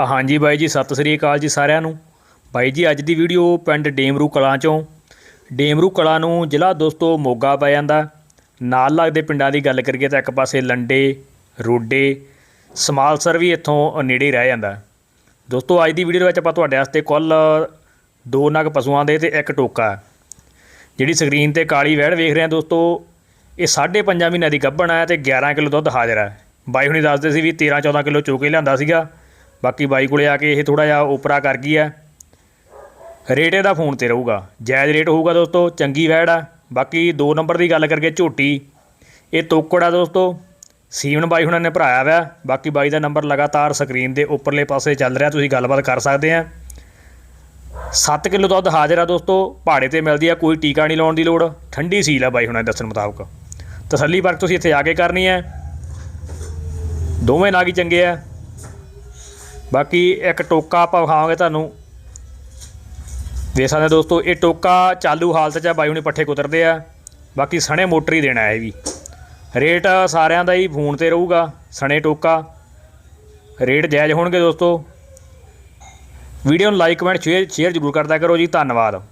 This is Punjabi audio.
ਹਾਂਜੀ ਬਾਈ ਜੀ, ਸਤਿ ਸ੍ਰੀ ਅਕਾਲ ਜੀ ਸਾਰਿਆਂ ਨੂੰ। ਬਾਈ ਜੀ, ਅੱਜ ਦੀ ਵੀਡੀਓ ਪਿੰਡ ਡੇਮਰੂ ਕਲਾਂ ਚੋਂ। ਡੇਮਰੂ ਕਲਾਂ ਨੂੰ ਜ਼ਿਲ੍ਹਾ ਦੋਸਤੋ ਮੋਗਾ ਪੈ ਜਾਂਦਾ। ਨਾਲ ਲੱਗਦੇ ਪਿੰਡਾਂ ਦੀ ਗੱਲ ਕਰੀਏ ਤਾਂ ਇੱਕ ਪਾਸੇ ਲੰਡੇ, ਰੋਡੇ, ਸਮਾਲਸਰ ਵੀ ਇੱਥੋਂ ਨੇੜੇ ਰਹਿ ਜਾਂਦਾ। ਦੋਸਤੋ, ਅੱਜ ਦੀ ਵੀਡੀਓ ਦੇ ਵਿੱਚ ਆਪਾਂ ਤੁਹਾਡੇ ਵਾਸਤੇ ਕੁੱਲ ਦੋ ਨਗ ਪਸ਼ੂਆਂ ਦੇ ਤੇ ਇੱਕ ਟੋਕਾ। ਜਿਹੜੀ ਸਕਰੀਨ ਤੇ ਕਾਲੀ ਵਹਿੜ ਵੇਖ ਰਹੇ ਆ ਦੋਸਤੋ, ਇਹ 5.5 ਮਹੀਨਿਆਂ ਦੀ ਗੱਭਣ ਹੈ ਤੇ 11 ਕਿਲੋ ਦੁੱਧ ਹਾਜ਼ਰ ਹੈ ਬਾਈ ਹੁਣੀ ਦੱਸਦੇ ਸੀ ਵੀ 13 14 ਕਿਲੋ ਚੋਕੇ ਲਿਆਂਦਾ ਸੀਗਾ। ਬਾਕੀ ਬਾਈ ਕੋਲੇ ਆ ਕੇ ਇਹ ਥੋੜਾ ਜਿਹਾ ਉਪਰਾ ਕਰ ਗਈ ਹੈ ਰੇਟ ਇਹਦਾ ਫੋਨ ਤੇ ਰਹੂਗਾ। ਜਾਇਜ਼ ਰੇਟ ਹੋਊਗਾ ਦੋਸਤੋ, ਚੰਗੀ ਵੈੜ ਆ। ਬਾਕੀ 2 ਨੰਬਰ ਦੀ ਗੱਲ ਕਰਕੇ ਝੋਟੀ। ਇਹ ਤੋਕੜ ਆ ਦੋਸਤੋ। ਸੀਵਨ ਬਾਈ ਹੁਣਾਂ ਨੇ ਭਰਾਇਆ ਵਾ। ਬਾਕੀ ਬਾਈ ਦਾ ਨੰਬਰ ਲਗਾਤਾਰ ਸਕਰੀਨ ਦੇ ਉੱਪਰਲੇ ਪਾਸੇ ਚੱਲ ਰਿਹਾ। ਤੁਸੀਂ ਗੱਲਬਾਤ ਕਰ ਸਕਦੇ ਆ। 7 ਕਿਲੋ ਦੁੱਧ ਹਾਜ਼ਰ ਆ ਦੋਸਤੋ। ਪਹਾੜੇ ਤੇ ਮਿਲਦੀ ਆ, ਕੋਈ ਟੀਕਾ ਨਹੀਂ ਲਾਉਣ ਦੀ ਲੋੜ। ਠੰਡੀ ਸੀਲ ਆ ਬਾਈ ਹੁਣਾਂ ਦੇ ਦੱਸਣ ਮੁਤਾਬਕ। ਤਸੱਲੀ ਵਰਕ ਤੁਸੀਂ ਇੱਥੇ ਆ ਕੇ ਕਰਨੀ ਹੈ ਦੋਵੇਂ ਨਾਗ ਹੀ ਚੰਗੇ ਆ। ਬਾਕੀ ਇੱਕ ਟੋਕਾ ਆਪਾਂ ਵਿਖਾਵਾਂਗੇ ਤੁਹਾਨੂੰ। ਦੇਖ ਸਕਦੇ ਦੋਸਤੋ, ਇਹ ਟੋਕਾ ਚਾਲੂ ਹਾਲਤ 'ਚ ਆ, ਬਾਈ ਹੁਣੀ ਪੱਠੇ ਕੁਤਰਦੇ ਆ। ਬਾਕੀ ਸਣੇ ਮੋਟਰ ਹੀ ਦੇਣਾ ਹੈ ਇਹ ਵੀ। ਰੇਟ ਸਾਰਿਆਂ ਦਾ ਹੀ ਫੋਨ ਤੇ ਰਹੂਗਾ, ਸਣੇ ਟੋਕਾ। ਰੇਟ ਜਾਇਜ਼ ਹੋਣਗੇ ਦੋਸਤੋ। ਵੀਡੀਓ ਨੂੰ ਲਾਈਕ, ਕਮੈਂਟ, ਸ਼ੇਅਰ ਸ਼ੇਅਰ ਜ਼ਰੂਰ ਕਰਦਾ ਕਰੋ ਜੀ। ਧੰਨਵਾਦ।